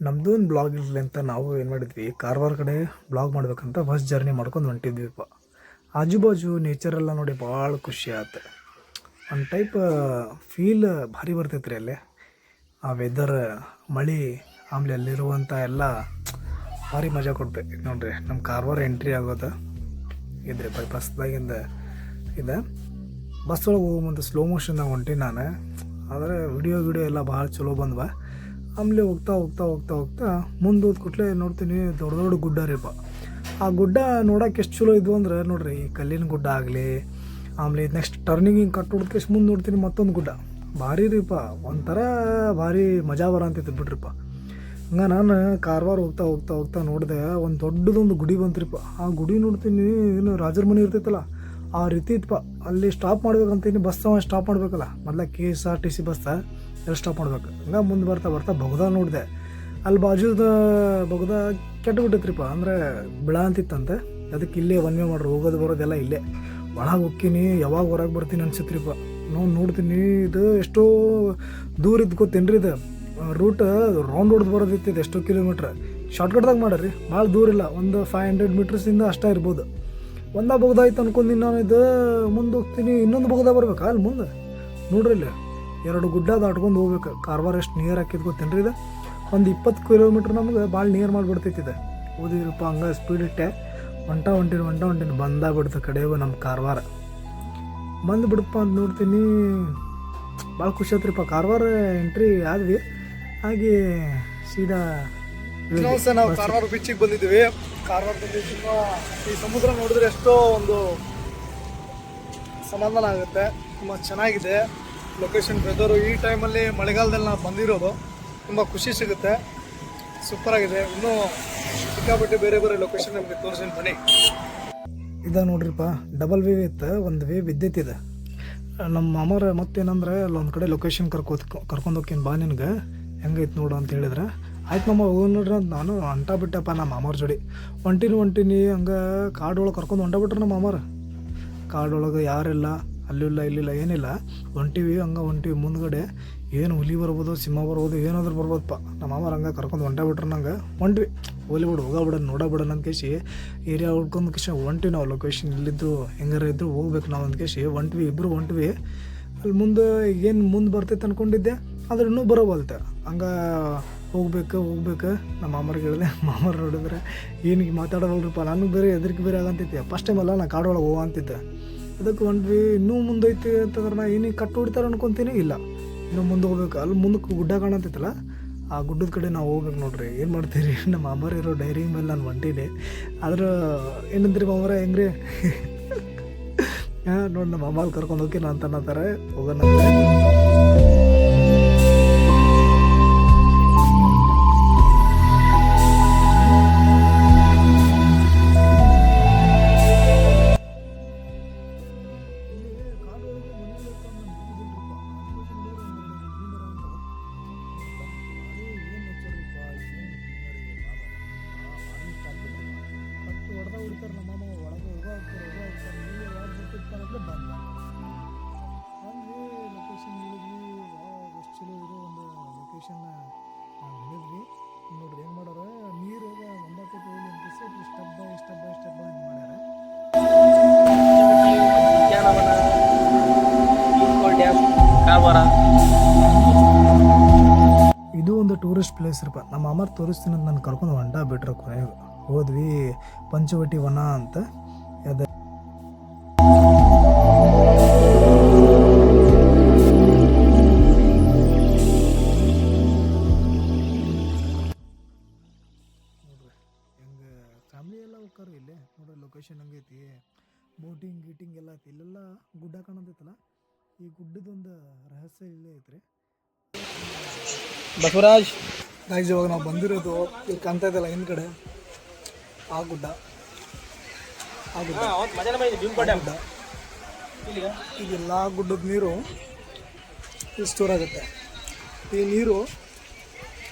ನಮ್ಮದು ಒಂದು ಬ್ಲಾಗ್ ಇರಲಿ ಅಂತ ನಾವು ಏನು ಮಾಡಿದ್ವಿ ಕಾರವಾರ ಕಡೆ ಬ್ಲಾಗ್ ಮಾಡ್ಬೇಕಂತ ಬಸ್ ಜರ್ನಿ ಮಾಡ್ಕೊಂಡು ಹೊಂಟಿದ್ವಿಪ್ಪ ಆಜು ಬಾಜು ನೇಚರ್ ಎಲ್ಲ ನೋಡಿ ಭಾಳ ಖುಷಿ ಆಯ್ತು ಒಂದು ಟೈಪ್ ಫೀಲ್ ಭಾರಿ ಬರ್ತೈತೆ ರೀ ಅಲ್ಲೇ. ಆ ವೆದರ್ ಮಳೆ, ಆಮೇಲೆ ಅಲ್ಲಿರುವಂಥ ಎಲ್ಲ ಭಾರಿ ಮಜಾ ಕೊಡ್ತೈತಿ ನೋಡ್ರಿ ನಮ್ಮ ಕಾರವಾರ ಎಂಟ್ರಿ ಆಗೋದು. ಇದ್ರಿ ಬಸ್ದಾಗಿಂದ ಇದೆ. ಬಸ್ ಒಳಗೆ ಹೋಗೋ ಮುಂದೆ ಸ್ಲೋ ಮೋಷನ್ದಾಗ ಹೊಂಟಿ ನಾನು. ಆದರೆ ವಿಡಿಯೋ ವಿಡಿಯೋ ಎಲ್ಲ ಭಾಳ ಚಲೋ ಬಂದ್ವ. ಆಮೇಲೆ ಹೋಗ್ತಾ ಹೋಗ್ತಾ ಹೋಗ್ತಾ ಹೋಗ್ತಾ ಮುಂದೆ ಹೋದ ಕೂಡಲೇ ನೋಡ್ತೀನಿ ದೊಡ್ಡ ದೊಡ್ಡ ಗುಡ್ಡ ರೀಪ ಆ ಗುಡ್ಡ ನೋಡೋಕೆ ಎಷ್ಟು ಚಲೋ ಇದ್ವು ಅಂದ್ರೆ ನೋಡ್ರಿ ಈ ಕಲ್ಲಿನ ಗುಡ್ಡ ಆಗಲಿ, ಆಮೇಲೆ ನೆಕ್ಸ್ಟ್ ಟರ್ನಿಂಗ್ ಹಿಂಗೆ ಕಟ್ ಹೊಡ್ಕೆ ಮುಂದೆ ನೋಡ್ತೀನಿ ಮತ್ತೊಂದು ಗುಡ್ಡ. ಭಾರಿ ರೀಪ ಒಂಥರ ಭಾರಿ ಮಜಾ ಬರ ಅಂತಿತ್ತು ಬಿಡ್ರಿಪ್ಪ. ಹಂಗೆ ನಾನು ಕಾರವಾರ ಹೋಗ್ತಾ ಹೋಗ್ತಾ ಹೋಗ್ತಾ ನೋಡಿದೆ ಒಂದು ದೊಡ್ಡದೊಂದು ಗುಡಿ ಬಂತ್ರಿಪ್ಪ ಆ ಗುಡಿ ನೋಡ್ತೀನಿ ಏನು ರಾಜರ ಮನೆ ಇರ್ತೈತಲ್ಲ, ಆ ರೀತಿ ಇತ್ತಪ್ಪ ಅಲ್ಲಿ ಸ್ಟಾಪ್ ಮಾಡ್ಬೇಕಂತೀನಿ ಬಸ್ ಸ್ಟಾಪ್ ಮಾಡಬೇಕಲ್ಲ. ಮೊದಲ K S R T C bus. ಎಲ್ಲಿ ಸ್ಟಾಪ್ ಮಾಡ್ಬೇಕು? ಹಂಗೆ ಮುಂದೆ ಬರ್ತಾ ಬರ್ತಾ ಬಗ್ದ ನೋಡಿದೆ. ಅಲ್ಲಿ ಬಾಜುದ, ಬಗ್ದ ಕೆಟ್ಟ ಬಿಟ್ಟೈತ್ರಿಪ್ಪ ಅಂದರೆ ಬಿಳ ಅಂತಿತ್ತಂತೆ. ಅದಕ್ಕೆ ಇಲ್ಲೇ ಒನ್ ವೇ ಮಾಡ್ರಿ. ಹೋಗೋದು ಬರೋದೆಲ್ಲ ಇಲ್ಲೇ. ಒಳಗೆ ಹೋಗ್ತೀನಿ, ಯಾವಾಗ ಹೊರಗೆ ಬರ್ತೀನಿ ಅನ್ಸತ್ರಿಪ್ಪ. ನೋಡಿ ನೋಡ್ತೀನಿ, ಇದು ಎಷ್ಟೋ ದೂರ ಇದ್ದು ಗೊತ್ತೇನ್ರಿ ಇದು? ರೂಟ್ ರೌಂಡ್ ಹೊಡೆದು ಬರೋದಿತ್ತು ಇದು ಎಷ್ಟೋ ಕಿಲೋಮೀಟ್ರ್ ಶಾರ್ಟ್ಕಟ್ದಾಗ ಮಾಡ್ರಿ. ಭಾಳ ದೂರ ಇಲ್ಲ. ಒಂದು ಫೈವ್ ಹಂಡ್ರೆಡ್ ಮೀಟರ್ಸಿಂದ ಅಷ್ಟೇ ಇರ್ಬೋದು. ಒಂದ ಬಗ್ದಾಯ್ತು ಅನ್ಕೊಂಡು ನಾನು ಇದು ಮುಂದೆ ಹೋಗ್ತೀನಿ, ಇನ್ನೊಂದು ಬಗ್ದ ಬರ್ಬೇಕಾ ಅಲ್ಲಿ ಮುಂದೆ? ನೋಡ್ರಿ ಇಲ್ಲಿ. ಎರಡು ಗುಡ್ಡ ದಾಟ್ಕೊಂಡು ಹೋಗ್ಬೇಕು. ಕಾರ್ವಾರ ಎಷ್ಟು ನಿಯರ್ ಹಾಕಿದ್ ಗೊತ್ತೇನ್ರಿ ಇದು. ಒಂದು ಇಪ್ಪತ್ತು ಕಿಲೋಮೀಟ್ರ್ ನಮ್ಗೆ ಭಾಳ ನಿಯರ್ ಮಾಡಿಬಿಡ್ತೈತಿದೆ ಓದಿರಪ್ಪ ಹಂಗೆ ಸ್ಪೀಡ್ ಇಟ್ಟೆ. ಹೊಂಟ ಹೊಂಟಿನ ಹೊಂಟ ಹೊಂಟಿನ ಬಂದಾಗ್ಬಿಡ್ತು ಬಿಡ್ತು ಕಡೆಗೂ ನಮ್ಮ ಕಾರವಾರ ಬಂದು ಬಿಡಪ್ಪ ಅಂತ ನೋಡ್ತೀನಿ. ಭಾಳ ಖುಷಿ ಆತ್ರಿಪ್ಪ ಕಾರವಾರ ಎಂಟ್ರಿ ಆದ್ವಿ. ಹಾಗೆ ಸೀದಾ ನಾವು ಕಾರವಾರ ಬೀಚಿಗೆ ಬಂದಿದ್ದೀವಿ. ಕಾರವಾರದಲ್ಲಿ ತುಂಬ ಈ ಸಮುದ್ರ ನೋಡಿದ್ರೆ ಎಷ್ಟೋ ಒಂದು ಸಮಾಧಾನ ಆಗುತ್ತೆ. ತುಂಬ ಚೆನ್ನಾಗಿದೆ. ಲೊಕೇಶನ್ ವೆದರು ಈ ಟೈಮಲ್ಲಿ ಮಳೆಗಾಲದಲ್ಲಿ ನಾವು ಬಂದಿರೋದು ತುಂಬ ಖುಷಿ ಸಿಗುತ್ತೆ. ಸೂಪರ್ ಆಗಿದೆ. ಇನ್ನೂ ಸಿಕ್ಕಾಪಟ್ಟೆ ಬೇರೆ ಬೇರೆ ಲೊಕೇಶನ್ ನಮಗೆ ತೋರಿಸಿ ಬನ್ನಿ ಇದ ನೋಡ್ರಿಪ್ಪ ಡಬಲ್ ವೇವ್ ಇತ್ತು, ಒಂದು ವೇವ್ ಇದೆ. ನಮ್ಮ ಮಾಮರ ಮತ್ತೇನಂದ್ರೆ ಅಲ್ಲೊಂದು ಕಡೆ ಲೊಕೇಶನ್ ಕರ್ಕೋ ಕರ್ಕೊಂಡು ಹೋಗ್ತೀನಿ ಬಾ ನಿನಗೆ. ಹೆಂಗೈತೆ ನೋಡು ಅಂತ ಹೇಳಿದ್ರೆ. ಆಯ್ತು ಮಾಮ, ಹೋಗಿ ನೋಡ್ರಿ ಅಂತ ನಾನು ಅಂಟ ಬಿಟ್ಟಪ್ಪ ನಮ್ಮ ಮಾಮರ ಜೋಡಿ. ಒಂಟಿನಿ ಒಂಟಿನಿ, ಹಂಗೆ ಕಾಡೊಳಗೆ ಕರ್ಕೊಂಡು ಹೊಂಟ ಬಿಟ್ರೆ ನಮ್ಮ ಮಾಮರ ಕಾಡೊಳಗೆ ಯಾರಿಲ್ಲ. ಅಲ್ಲಿಲ್ಲ, ಇಲ್ಲಿಲ್ಲ, ಏನಿಲ್ಲ. ಹೊಂಟಿವಿ ಹಂಗೆ ಹೊಂಟಿವಿ ಮುಂದ್ಗಡೆ ಏನು ಹುಲಿ ಬರ್ಬೋದು, ಸಿಂಹ ಬರ್ಬೋದು, ಏನಾದ್ರೂ ಬರ್ಬೋದಪ್ಪ. ನಮ್ಮ ಮಾಮರ ಹಂಗೆ ಕರ್ಕೊಂಡು ಹೊಂಟ ಬಿಟ್ರೆ ನಂಗೆ. ಹೊಂಟ್ವಿ ಹೋಲಿ ಬಿಡು ಹೋಗಬಿಡ ನೋಡಬಿಡೋಣ ಅಂತ ಕೇಸಿ ಏರಿಯಾ ಹುಡ್ಕೊಂಡು ಕೇಶ ಹೊಂಟ್ವಿ ನಾವು ಲೊಕೇಶನ್ ಇಲ್ಲಿದ್ದು, ಹೆಂಗಾರ ಇದ್ರು ಹೋಗ್ಬೇಕು ನಾವು ಅಂತ ಕೇಶಿ. ಹೊಂಟ್ವಿ ಇಬ್ಬರು ಹೊಂಟ್ವಿ ಅಲ್ಲಿ ಮುಂದೆ ಏನು ಮುಂದೆ ಬರ್ತೈತೆ ಅಂದ್ಕೊಂಡಿದ್ದೆ ಆದ್ರೆ ಇನ್ನೂ ಬರೋವಲ್ತೆ. ಹಂಗೆ ಹೋಗ್ಬೇಕು ಹೋಗ್ಬೇಕು. ನಮ್ಮ ಮಾಮರಿಗೆ ಹೇಳಿದೆ ಮಾಮರು ನೋಡಿದ್ರೆ ಏನಿಗೆ ಮಾತಾಡೋಲ್ರಿಪ್ಪ ನನಗೆ ಬೇರೆ ಎದ್ರಿಕೆ ಬೇರೆ ಆಗಂತಿದ್ದೆ ಫಸ್ಟ್ ಟೈಮ್ ಅಲ್ಲ, ನಾ ಕಾಡೊಳಗೆ ಹೋಗ ಅಂತಿದ್ದೆ ಅದಕ್ಕೆ ಹೊಂಟ್ವಿ ಇನ್ನೂ ಮುಂದೈತಿ ಅಂತಂದ್ರೆ ನಾ ಏನಿಗೆ ಕಟ್ಟು ಹೊಡಿತಾರೆ ಅನ್ಕೊತೀನಿ, ಇಲ್ಲ. ಇನ್ನೂ ಮುಂದೆ ಹೋಗ್ಬೇಕು. ಅಲ್ಲಿ ಮುಂದಕ್ಕೆ ಗುಡ್ಡ ಕಾಣತೈತಲ್ಲ ಆ ಗುಡ್ಡದ ಕಡೆ ನಾವು ಹೋಗ್ಬೇಕು ನೋಡ್ರಿ. ಏನು ಮಾಡ್ತೀರಿ? ನಮ್ಮ ಮಾಮರು ಇರೋ ಡೈರಿ ಮೇಲೆ ನಾನು ಹೊಂಟೀನಿ ಆದ್ರೆ ಏನಂತೀರಿ ಮಾಮರ ಹೆಂಗ್ರಿ? ಹಾಂ, ನೋಡಿ ನಮ್ಮ ಮಾಮಲ್ಲಿ ಕರ್ಕೊಂಡು ಹೋಗಿ ನಾನು ತನ್ನತಾರೆ ಹೋಗೋಣ ಲೊಕೇಶನ್ ಹೇಳಿದ್ವಿ. ಎಷ್ಟು ಚಲೋ ಇರೋ ಒಂದು ಲೊಕೇಶನ್ ಹೇಳಿದ್ವಿ. ನೋಡ್ರಿ ಏನು ಮಾಡೋರು ನೀರು ಒಂಬತ್ತು ಹೋಗಿ ಅಂತ step by step by step by ಹಿಂಗೆ ಮಾಡ್ಯಾರ. ಇದು ಒಂದು ಟೂರಿಸ್ಟ್ ಪ್ಲೇಸ್ ಇರಪ್ಪ ನಮ್ಮ ಅಮ್ಮ ತೋರಿಸ್ತೀನಿ ಅಂತ ನಾನು ಕರ್ಕೊಂಡು ಹೊಂಟ ಬಿಟ್ರು ಕೊನೆಗೆ. ಹೋದ್ವಿ ಪಂಚವಟಿ ವನ ಅಂತ. ಅದ ಫ್ಯಾಮ್ಲಿ ಎಲ್ಲ ಹೋಗ್ತಾರ ಇಲ್ಲೇ. ನೋಡ್ರಿ ಲೊಕೇಶನ್ ಹಂಗೈತಿ. ಬೋಟಿಂಗ್ ಗೀಟಿಂಗ್ ಎಲ್ಲ ಐತಿ. ಇಲ್ಲೆಲ್ಲ ಗುಡ್ಡ ಕಾಣತೈತಲ್ಲ ಈ ಗುಡ್ಡದೊಂದು ರಹಸ್ಯ ಇಲ್ಲೇ ಐತ್ರಿ. ಬಸವರಾಜ್ ಗೈಸ್ ಇವಾಗ ನಾವು ಬಂದಿರೋದು ಇಲ್ಲಿ ಕಾಣ್ತಾ ಇದೆಯಲ್ಲ ಹಿಂದ್ಗಡೆ. ಆ ಗುಡ್ಡ. ಆ ಗುಡ್ಡ. ಗುಡ್ಡ. ಇದೆಲ್ಲ ಗುಡ್ಡದ ನೀರು ಇಲ್ಲಿ ಸ್ಟೋರ್ ಆಗುತ್ತೆ. ಈ ನೀರು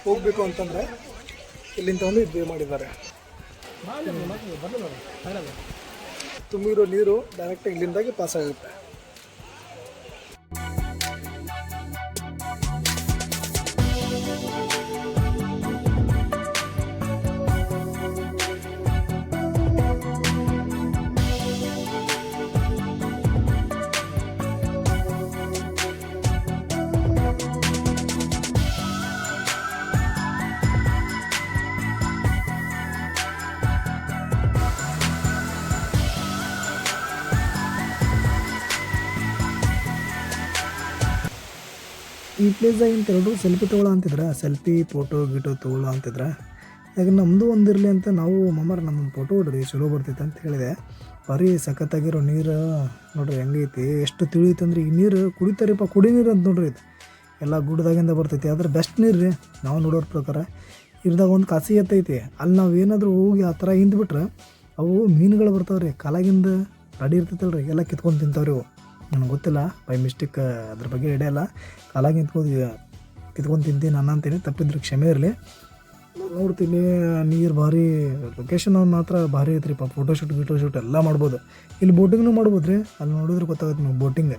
ಹೋಗ್ಬೇಕು ಅಂತಂದರೆ ಇಲ್ಲಿಂದ ಒಂದು ಇದು ಮಾಡಿದ್ದಾರೆ. ತುಂಬಿರೋ ನೀರು ಡೈರೆಕ್ಟಾಗಿ ಇಲ್ಲಿಂದಾಗಿ ಪಾಸ್ ಆಗುತ್ತೆ. ಈ ಏನು ಎಲ್ಲರೂ ಸೆಲ್ಫಿ ತೊಗೊಳ್ಳೋ ಅಂತಿದ್ರೆ, ಸೆಲ್ಫಿ, ಫೋಟೋ, ಗಿಟೋ ತೊಗೊಳ್ಳೋ ಅಂತಿದ್ರ, ಈಗ ನಮ್ಮದು ಒಂದಿರಲಿ ಅಂತ ನಾವು ಮಮ್ಮರ ನಮ್ಮ ಫೋಟೋ ಹೊಡ್ರಿ, ಚಲೋ ಬರ್ತೈತೆ ಅಂತ ಹೇಳಿದೆ. ಭಾರಿ ಸಖತ್ತಾಗಿರೋ ನೀರು ನೋಡ್ರಿ ಹೆಂಗೈತಿ, ಎಷ್ಟು ತಿಳಿಯುತ್ತೆ ಅಂದ್ರೆ ಈ ನೀರು ಕುಡಿತಾರಿಪ್ಪ, ಕುಡಿ ನೀರು ಅಂತ ನೋಡ್ರಿ ಎಲ್ಲ ಗುಡ್ಡದಾಗಿಂದ ಬರ್ತೈತಿ, ಆದ್ರೆ ಬೆಸ್ಟ್ ನೀರು ರೀ, ನಾವು ನೋಡೋರ ಪ್ರಕಾರ. ಇರ್ದಾಗ ಒಂದು ಕಾಸಿ ಎತ್ತೈತಿ ಅಲ್ಲಿ ನಾವು ಏನಾದರೂ ಹೋಗಿ ಆ ಥರ ಹಿಂದ್ಬಿಟ್ರೆ ಅವು ಮೀನುಗಳು ಬರ್ತಾವ್ರಿ, ಕಾಲಾಗಿಂದ ರೆಡಿ ಇರ್ತೈತಲ್ಲ ರೀ ಎಲ್ಲ ಕಿತ್ಕೊಂಡು ತಿಂತಾವ್ರಿ ಅವು ನನಗೆ ಗೊತ್ತಿಲ್ಲ ಬೈ ಮಿಸ್ಟೇಕ್ ಅದ್ರ ಬಗ್ಗೆ ಹಿಡಿಯಲ್ಲ ಕಾಲಾಗಿ ನಿಂತ್ಕೊಂಡು ಕಿತ್ಕೊಂಡು ತಿಂತೀನಿ ನಾನು ಅಂತೀನಿ, ತಪ್ಪಿದ್ರೆ ಕ್ಷಮೆ ಇರಲಿ. ನೋಡ್ತೀನಿ, ನೀರು ಭಾರಿ ಲೊಕೇಶನ್ ಅವ್ನ ಮಾತ್ರ ಭಾರಿ ಐತ್ರಿಪ್ಪ ಫೋಟೋಶೂಟ್ ಗೀಟೋಶೂಟ್ ಎಲ್ಲ ಮಾಡ್ಬೋದು. ಇಲ್ಲಿ ಬೋಟಿಂಗ್ನು ಮಾಡ್ಬೋದು ರೀ ಅಲ್ಲಿ ನೋಡಿದ್ರೆ ಗೊತ್ತಾಗುತ್ತೆ ನಿಮ್ಗೆ ಬೋಟಿಂಗ್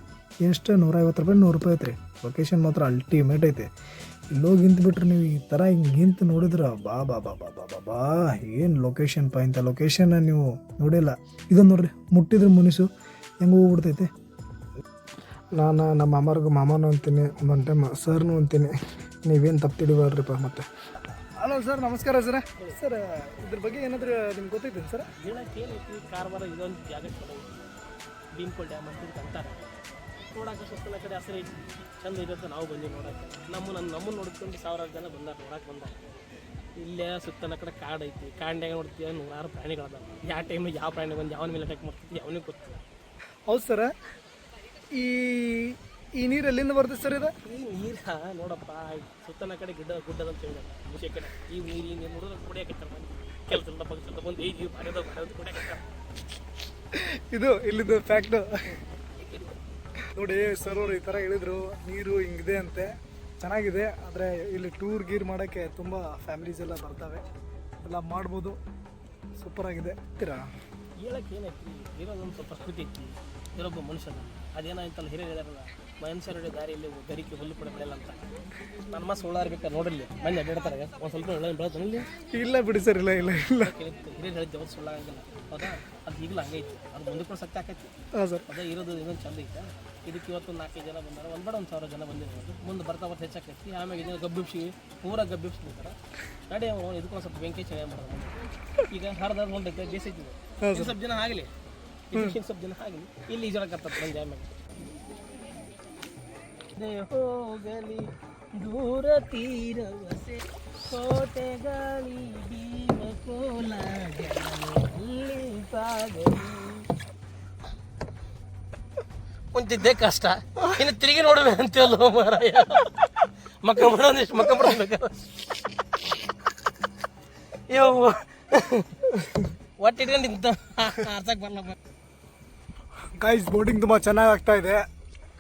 ಎಷ್ಟು? ನೂರೈವತ್ತು ರೂಪಾಯಿ, ನೂರು ರೂಪಾಯಿ ಐತ್ರಿ. ಲೊಕೇಶನ್ ಮಾತ್ರ ಅಲ್ಟಿಮೇಟ್ ಐತೆ. ಇಲ್ಲೋಗಿ ಬಿಟ್ಟರೆ ನೀವು ಈ ಥರ ಹಿಂಗೆ ನಿಂತು ನೋಡಿದ್ರೆ, ಬಾ ಬಾ ಬಾ ಬಾ ಬಾ ಬಾ ಬಾ, ಏನು ಲೊಕೇಶನ್ ಪಾ ಇಂಥ ಲೊಕೇಶನ್ ನೀವು ನೋಡಿಲ್ಲ. ಇದೊಂದು ನೋಡ್ರಿ, ಮುಟ್ಟಿದ್ರೆ ಮುನಿಸು, ಹೆಂಗೆ ಹೋಗ್ಬಿಡ್ತೈತೆ? ನಾನು ನಮ್ಮ ಮಾಮರ್ಗೂ ಮಾಮನೂ ಅಂತೀನಿ ಒಂದೊಂದು ಟೈಮ್ ಸರ್ನು ಅಂತೀನಿ. ನೀವೇನು ತಪ್ಪು ತಿಳಿಬಾರ್ರಿಪ್ಪ ಮತ್ತೆ. ಹಲೋ ಸರ್ ನಮಸ್ಕಾರ ಸರ್. ಸರ್ ಇದ್ರ ಬಗ್ಗೆ ಏನಾದರೂ ನಿಮ್ಗೆ ಗೊತ್ತೈತೆ ಸರ್? ಹೇಳಕ್ಕೆ ಏನೈತಿ? ಕಾರವಾರ ಇದೊಂದು ಜಾಗ ಚಲೋ ಭೀಮ್ಕೋಲ್ ಡ್ಯಾಮ್ ಅಂತ ಅಂತಾರೆ. ನೋಡಕ್ಕೆ ಸುತ್ತಲ ಕಡೆ ಹಸಿರು ಐತಿ. ಚಂದ ಇರುತ್ತೆ ನಾವು ಬಂದೀವಿ ನೋಡಕ್ಕೆ ನಮ್ಮ ನನ್ನ ನಮ್ಮನ್ನು ನೋಡ್ಕೊಂಡು ಸಾವಿರಾರು ಜನ ಬಂದಾರ ನೋಡಕ್ಕೆ ಬಂದಾರ. ಇಲ್ಲೇ ಸುತ್ತಲ ಕಡೆ ಕಾಡು ಐತಿ. ಕಾಂಡ್ಯಾಗ ನೋಡ್ತೀವಿ ನೂರಾರು ಪ್ರಾಣಿಗಳದಾವ. ಯಾವ ಟೈಮಿಗೆ ಯಾವ ಪ್ರಾಣಿ ಬಂದು ಯಾವನ ಮೇಲೆ ಅಟ್ಯಾಕ್ ಮಾಡ್ತೀವಿ ಅವನಿಗೆ ಗೊತ್ತಿಲ್ಲ. ಹೌದು ಸರ್. ಈ ಈ ನೀರು ಎಲ್ಲಿಂದ ಬರ್ತದೆ ಸರ್ ಇದು? ಈ ನೀರ ನೋಡಪ್ಪ ಸುತ್ತಲ ಕಡೆ ಗಿಡ್ಡ ಗುಡ್ಡದ ಅಂತ ಹೇಳಿದ ಮುಷೆ ಕಡೆ. ಈ ನೀರು ಈ ನೀರು ನೋಡಿದ್ರೆ ಮಂದಿ ಕೆಲಸ ಇಲ್ಲ ಪಕ್ಷ ಬಂದು ಈ ನೀರು ಭಾರತ ಭಾರತ ಇದು ಇಲ್ಲಿದ್ದು ಫ್ಯಾಕ್ಟ್ ನೋಡಿ ಸರ್ ಅವರು ಈ ಥರ ಹೇಳಿದ್ರು. ನೀರು ಹಿಂಗಿದೆ ಅಂತೆ. ಚೆನ್ನಾಗಿದೆ ಆದರೆ ಇಲ್ಲಿ ಟೂರ್ ಗೀರ್ ಮಾಡೋಕ್ಕೆ ತುಂಬ ಫ್ಯಾಮಿಲೀಸ್ ಎಲ್ಲ ಬರ್ತವೆ. ಎಲ್ಲ ಮಾಡ್ಬೋದು. ಸೂಪರ್ ಆಗಿದೆ. ತೀರಾ ಹೇಳಕ್ಕೆ ಏನೈತಿ ಇರೋದೊಂದು ಸ್ವಲ್ಪ ಸ್ಮೃತಿ ಐತಿ. ಇರೊಬ್ಬ ಮನುಷ್ಯನ. ಅದೇನಾಯ್ತಲ್ಲ ಹಿರಿಯರು ಹೇಳಿದಾರಲ್ಲ ದಾರಿ ದಾರಿಯಲ್ಲಿ ಗರಿಕೆ ಹುಲ್ಲು ಕೂಡ ಬೆಳೆಯಲ್ಲ ಅಂತ. ನನ್ನ ಸುಳ್ಳಾರ್ ಬಿಟ್ಟ ನೋಡಿರ್ಲಿ ಮನೆ ಅಡ್ಡಾಡ್ತಾರೆ ಒಂದು ಸ್ವಲ್ಪ ಒಳ್ಳೆ ಬೆಳೆದಿಲ್ಲ ಇಲ್ಲ ಬಿಡಿ ಸರ್ ಇಲ್ಲ ಇಲ್ಲ ಇಲ್ಲ. ಹಿರಿಯರು ಹೇಳಿದ್ದೆ ಸುಳ್ಳ ಸುಳ್ಳಾಗಂಗಿಲ್ಲ ಹೌದಾ? ಅದು ಈಗಲೂ ಹಂಗೈತಿ ಅದು ಮುಂದೆ ಕೂಡ ಸತ್ಯ ಆಕೈತಿ. ಹಾಂ ಸರ್. ಅದೇ ಇರೋದು ಇದೊಂದು ಚಂದ ಐತೆ. ಇದಕ್ಕೆ ಇವತ್ತು ಒಂದು ನಾಲ್ಕೈದು ಜನ ಬಂದಾರ. ಒಂದು ಬೇಡ ಒಂದು ಸಾವಿರ ಜನ ಬಂದಿರೋದು ಮುಂದೆ ಬರ್ತಾ ಬರ್ತಾ ಹೆಚ್ಚಾಕೈತಿ. ಆಮೇಲೆ ಇದನ್ನು ಗಬ್ಬಿಪ್ಸಿ ಪೂರ ಗಬ್ಬಿಬ್ಸ್ಬಿಡ್ತಾರೆ ನಡಿ ಇದಕ್ಕೊಂದು ಸ್ವಲ್ಪ ಬೆಂಕಿ ಚಳಿ ಮಾಡೋದು ಈಗ ಹರಿದ ಒಂದು ಬೇಸೈತಿ ಸ್ವಲ್ಪ ಜನ ಆಗಲಿ. ಇದಕ್ಕೆ ಸ್ವಲ್ಪ ದಿನ ಆಗಲಿ ಇಲ್ಲಿ ಈಜಾಡಕತ್ತ ಒಂದು ಮಾಡಿ ಹೋಗಲಿ ದೂರ ತೀರವಸೆ ಕೋಟೆ ಗಾಳಿ ಕೋಲ ಅಲ್ಲಿ ಸಾಗಲಿ ಕುಂತಿದ್ದೆ ಕಷ್ಟ ಇನ್ನು ತಿರುಗಿ ನೋಡುವೆ ಅಂತೀವಲ್ಲ ಮಾರಾಯ ಮಕ್ಕ ಬಿಡೋದಿಷ್ಟು ಮಕ್ಕ ಬಿಡೋದು ಯೋ ಒಟ್ಟು ಇಟ್ಕೊಂಡು ಇಂತ ಆರ್ಸಕ್ ಬರಲ್ಲ ಗಾಯ್ಸ್ ಬೋಟಿಂಗ್ ತುಂಬ ಚೆನ್ನಾಗಿ ಆಗ್ತಾ ಇದೆ.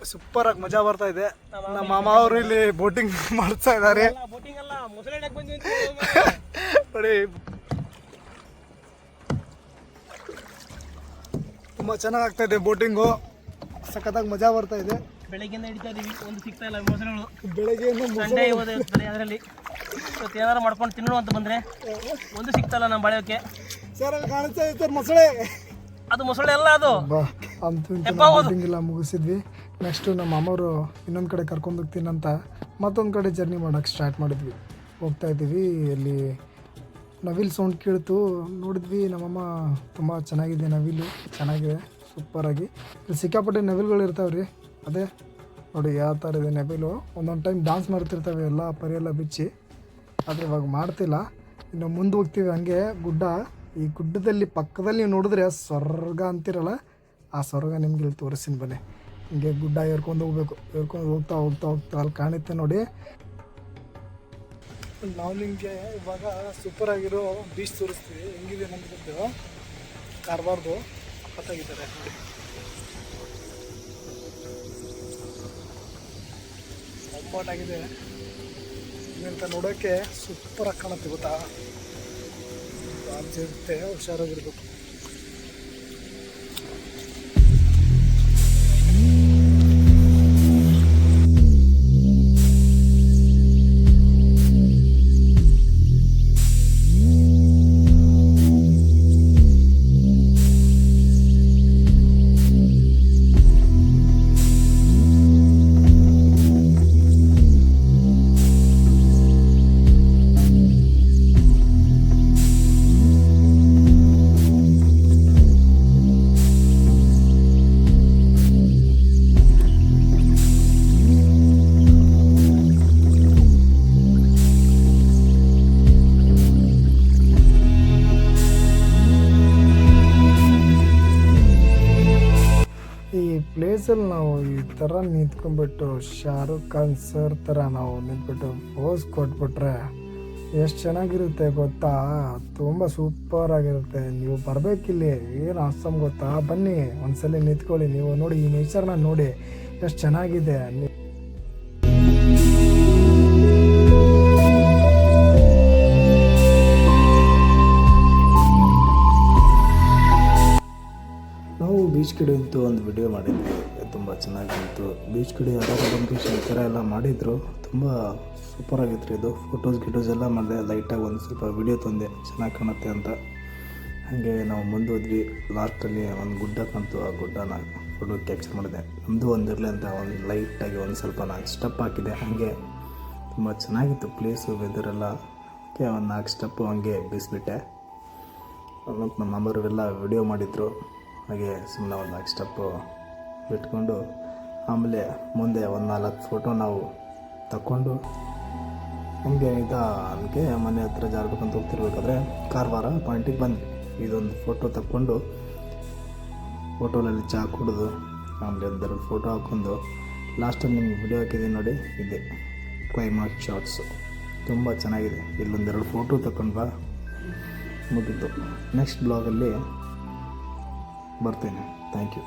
ಸೂಪರ್ ಆಗಿ ಮಜಾ ಬರ್ತಾ ಇದೆ. ನಮ್ಮ ಮಾಮ ಅವರು ಇಲ್ಲಿ ಬೋಟಿಂಗ್ ಮಾಡ್ತಾ ಇದ್ದಾರೆ ನೋಡಿ. ತುಂಬ ಚೆನ್ನಾಗಿ ಆಗ್ತಾ ಇದೆ ಬೋಟಿಂಗು ಸಖತ್ತಾಗಿ ಮಜಾ ಬರ್ತಾ ಇದೆ. ಬೆಳಗ್ಗೆಯಿಂದ ಹಿಡಿತಾ ಇದೀವಿ. ಒಂದು ಸಿಗ್ತಾ ಇಲ್ಲ ಮೊಸಳೆಗಳು ಬೆಳಗ್ಗೆ ಸಂಡೇ ಅದರಲ್ಲಿ. ಇವತ್ತು ಏನಾರು ಮಾಡ್ಕೊಂಡು ತಿನ್ನೋಣ ಅಂತ ಬಂದ್ರೆ ಒಂದು ಸಿಗ್ತಲ್ಲ ನಮ್ಮ ಬಳಿಯೋಕೆ ಸರ್ ಅಲ್ಲಿ ಕಾಣಿಸ್ತಾ ಇದೆ ಸರ್ ಮೊಸಳೆ. ಅದು ಮೊಸಳೆ ಅಲ್ಲ ಅದು. ಅಂತೂ ಮುಗಿಸಿದ್ವಿ. ನೆಕ್ಸ್ಟು ನಮ್ಮ ಮಾಮವರು ಇನ್ನೊಂದು ಕಡೆ ಕರ್ಕೊಂಡು ಹೋಗ್ತೀನಿ ಅಂತ ಮತ್ತೊಂದು ಕಡೆ ಜರ್ನಿ ಮಾಡೋಕ್ಕೆ ಸ್ಟಾರ್ಟ್ ಮಾಡಿದ್ವಿ. ಹೋಗ್ತಾ ಇದ್ದೀವಿ ಅಲ್ಲಿ ನವಿಲ್ ಸೌಂಡ್ ಕೇಳ್ತು. ನೋಡಿದ್ವಿ ನಮ್ಮಮ್ಮ ತುಂಬ ಚೆನ್ನಾಗಿದೆ ನವಿಲು ಚೆನ್ನಾಗಿದೆ ಸೂಪರಾಗಿ ಇಲ್ಲಿ ಸಿಕ್ಕಾಪಟ್ಟೆ ನವಿಲುಗಳು ಇರ್ತಾವೆ ರೀ ಅದೇ ನೋಡಿ ಯಾವ ಥರ ಇದೆ ನವಿಲು. ಒಂದೊಂದು ಟೈಮ್ ಡಾನ್ಸ್ ಮಾಡ್ತಿರ್ತವೆ ಎಲ್ಲ ಪರಿಯೆಲ್ಲ ಬಿಚ್ಚಿ. ಆದರೆ ಇವಾಗ ಮಾಡ್ತಿಲ್ಲ. ಇನ್ನು ಮುಂದೆ ಹೋಗ್ತೀವಿ ಹಂಗೆ ಗುಡ್ಡ. ಈ ಗುಡ್ಡದಲ್ಲಿ ಪಕ್ಕದಲ್ಲಿ ನೋಡಿದ್ರೆ ಸ್ವರ್ಗ ಅಂತಿರಲ್ಲ ಆ ಸ್ವರ್ಗ ನಿಮ್ಗೆ ಇಲ್ಲಿ ತೋರಿಸ್ತೀನಿ ಬನ್ನಿ. ಹಿಂಗೆ ಗುಡ್ಡ ಏರ್ಕೊಂಡು ಹೋಗ್ಬೇಕು. ಏರ್ಕೊಂಡು ಹೋಗ್ತಾ ಹೋಗ್ತಾ ಹೋಗ್ತಾ ಅಲ್ಲಿ ಕಾಣುತ್ತೆ ನೋಡಿ. ನಾವು ನಿಮಗೆ ಇವಾಗ ಸೂಪರ್ ಆಗಿರೋ ಬೀಚ್ ತೋರಿಸ್ತೀವಿ. ಹೆಂಗಿದೆ ನಮ್ದು ಕಾರವಾರದು. ಸಪೋರ್ಟ್ ಆಗಿದೆ. ಇದಂತ ನೋಡೋಕ್ಕೆ ಸೂಪರಾಗಿ ಕಾಣುತ್ತೆ, ಗೊತ್ತಾ? ಹುಷಾರಾಗಿರ್ಬೇಕು. ಪ್ಲೇಸಲ್ಲಿ ನಾವು ಈ ಥರ ನಿಂತ್ಕೊಂಡ್ಬಿಟ್ಟು ಶಾರುಖ್ ಖಾನ್ ಸರ್ ಥರ ನಾವು ನಿಂತ್ಬಿಟ್ಟು ಪೋಸ್ ಕೊಟ್ಬಿಟ್ರೆ ಎಷ್ಟು ಚೆನ್ನಾಗಿರುತ್ತೆ ಗೊತ್ತಾ? ತುಂಬ ಸೂಪರ್ ಆಗಿರುತ್ತೆ. ನೀವು ಬರಬೇಕಿಲ್ಲಿ, ಏನು ಆಸಮ್ ಗೊತ್ತಾ? ಬನ್ನಿ, ಒಂದ್ಸಲ ನಿಂತ್ಕೊಳ್ಳಿ. ನೀವು ನೋಡಿ, ಈ ನೇಚರ್ನ ನೋಡಿ, ಎಷ್ಟು ಚೆನ್ನಾಗಿದೆ. ನಾವು ಬೀಚ್ ಕಡೆ ಅಂತೂ ಒಂದು ವಿಡಿಯೋ ಮಾಡಿದ್ವಿ. ತುಂಬ ಚೆನ್ನಾಗಿತ್ತು. ಬೀಚ್ ಕಡೆ ಯಾರು ಬಂದು ಈ ಥರ ಎಲ್ಲ ಮಾಡಿದ್ರು, ತುಂಬ ಸೂಪರ್ ಆಗಿತ್ತು ರೀ ಇದು. ಫೋಟೋಸ್ ಗಿಟೋಸ್ ಎಲ್ಲ ಮಾಡಿದೆ ಲೈಟಾಗಿ ಒಂದು ಸ್ವಲ್ಪ ವಿಡಿಯೋ ತಂದೆ. ಚೆನ್ನಾಗಿ ಕಾಣುತ್ತೆ ಅಂತ. ಹಾಗೆ ನಾವು ಮುಂದೋದ್ವಿ ಲಾಸ್ಟಲ್ಲಿ ಒಂದು ಗುಡ್ಡ ಕಾಣ್ತು. ಆ ಗುಡ್ಡನ ಫೋಟೋ ಕ್ಯಾಪ್ಚರ್ ಮಾಡಿದೆ. ನಮ್ಮದು ಒಂದಿರಲಿ ಅಂತ, ಒಂದು ಲೈಟಾಗಿ ಒಂದು ಸ್ವಲ್ಪ ನಾಲ್ಕು ಸ್ಟೆಪ್ ಹಾಕಿದೆ. ಹಾಗೆ ತುಂಬ ಚೆನ್ನಾಗಿತ್ತು ಪ್ಲೇಸು ವೆದರ್ ಎಲ್ಲ. ಅದಕ್ಕೆ ಒಂದು ನಾಲ್ಕು ಸ್ಟೆಪ್ಪು ಹಂಗೆ ಬೀಸ್ಬಿಟ್ಟೆ. ಮತ್ತು ನಮ್ಮ ಅಮ್ಮರೆಲ್ಲ ವಿಡಿಯೋ ಮಾಡಿದರು. ಹಾಗೆ ಸುಮ್ಮನೆ ಒಂದು ನಾಲ್ಕು ಸ್ಟೆಪ್ಪು ಬಿಟ್ಕೊಂಡು ಆಮೇಲೆ ಮುಂದೆ ಒಂದು ನಾಲ್ಕು ಫೋಟೋ ನಾವು ತಕ್ಕೊಂಡು ಹಂಗೆ ನಿಧಾನಕ್ಕೆ ಮನೆ ಹತ್ರ ಜಾರ್ಬೇಕಂತ ಹೋಗ್ತಿರ್ಬೇಕಾದ್ರೆ ಕಾರವಾರ ಪಾಯಿಂಟಿಗೆ ಬಂದ್ವಿ ಇದೊಂದು ಫೋಟೋ ತಕ್ಕೊಂಡು ಫೋಟೋನಲ್ಲಿ ಚಾ ಕುಡಿದು ಆಮೇಲೆ ಒಂದೆರಡು ಫೋಟೋ ಹಾಕ್ಕೊಂಡು ಲಾಸ್ಟಲ್ಲಿ ನಿಮ್ಗೆ ವಿಡಿಯೋ ಹಾಕಿದ್ದೀನಿ ನೋಡಿ, ಇದೆ ಕ್ಲೈಮಾಕ್ ಶಾರ್ಟ್ಸು ತುಂಬ ಚೆನ್ನಾಗಿದೆ. ಇಲ್ಲೊಂದೆರಡು ಫೋಟೋ ತಗೊಂಡ್ವಾ ಮುಗಿತು. ನೆಕ್ಸ್ಟ್ ಬ್ಲಾಗಲ್ಲಿ ಬರ್ತೀನಿ. Thank you